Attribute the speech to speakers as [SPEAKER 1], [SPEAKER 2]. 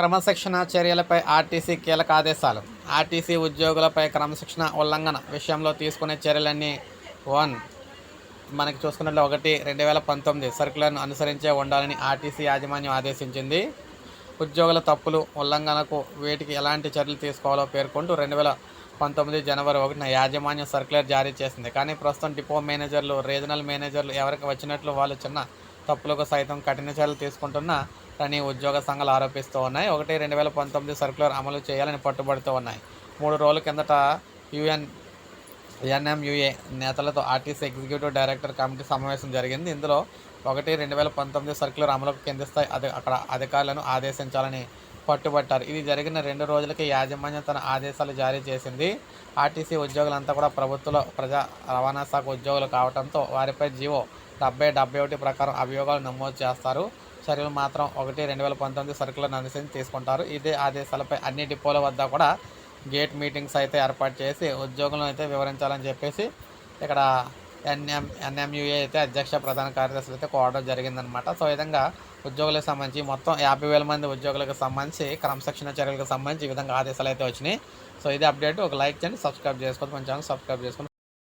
[SPEAKER 1] క్రమశిక్షణ చర్యలపై ఆర్టీసీ కీలక ఆదేశాలు. ఆర్టీసీ ఉద్యోగులపై క్రమశిక్షణ ఉల్లంఘన విషయంలో తీసుకునే చర్యలన్నీ వన్. మనకి చూసుకున్నట్లు ఒకటి రెండు వేల పంతొమ్మిది సర్కులర్ను అనుసరించే ఉండాలని ఆర్టీసీ యాజమాన్యం ఆదేశించింది. ఉద్యోగుల తప్పులు ఉల్లంఘనకు వీటికి ఎలాంటి చర్యలు తీసుకోవాలో పేర్కొంటూ రెండు వేల పంతొమ్మిది జనవరి ఒకటిన యాజమాన్యం సర్క్యులర్ జారీ చేసింది. కానీ ప్రస్తుతం డిపో మేనేజర్లు రీజనల్ మేనేజర్లు ఎవరికి వచ్చినట్లు వాళ్ళు చిన్న తప్పులకు సైతం కఠిన చర్యలు తీసుకుంటున్న అని ఉద్యోగ సంఘాలు ఆరోపిస్తూ ఉన్నాయి. ఒకటి రెండు వేల పంతొమ్మిది సర్క్యులర్ అమలు చేయాలని పట్టుబడుతూ ఉన్నాయి. మూడు రోజుల కిందట యుఎన్ ఎన్ఎంయుఏ నేతలతో ఆర్టీసీ ఎగ్జిక్యూటివ్ డైరెక్టర్ కమిటీ సమావేశం జరిగింది. ఇందులో ఒకటి రెండు వేల పంతొమ్మిది సర్క్యులర్ అమలుకు కింది స్థాయి అక్కడ అధికారులను ఆదేశించాలని పట్టుబట్టారు. ఇది జరిగిన రెండు రోజులకి యాజమాన్యం తన ఆదేశాలు జారీ చేసింది. ఆర్టీసీ ఉద్యోగులంతా కూడా ప్రభుత్వ ప్రజా రవాణా శాఖ ఉద్యోగులు కావడంతో వారిపై జీవో డెబ్బై డెబ్బై ఒకటి ప్రకారం అభియోగాలు నమోదు చేస్తారు. చర్యలు మాత్రం ఒకటి రెండు వేల పంతొమ్మిది సరుకులను అనుసరించి తీసుకుంటారు. ఇదే ఆదేశాలపై అన్ని డిపోల వద్ద కూడా గేట్ మీటింగ్స్ అయితే ఏర్పాటు చేసి ఉద్యోగులను అయితే వివరించాలని చెప్పేసి ఇక్కడ ఎన్ఎం ఎన్ఎంయుఏ అయితే అధ్యక్ష ప్రధాన కార్యదర్శులు అయితే కోవడం జరిగిందనమాట. సో ఈ విధంగా ఉద్యోగులకు సంబంధించి మొత్తం యాభై వేల మంది ఉద్యోగులకు సంబంధించి క్రమశిక్షణ చర్యలకు సంబంధించి ఈ విధంగా ఆదేశాలు అయితే వచ్చినాయి. సో ఇది అప్డేట్. ఒక లైక్ చేయండి సబ్స్క్రైబ్ చేసుకోండి. మన ఛానల్ సబ్స్క్రైబ్ చేసుకొని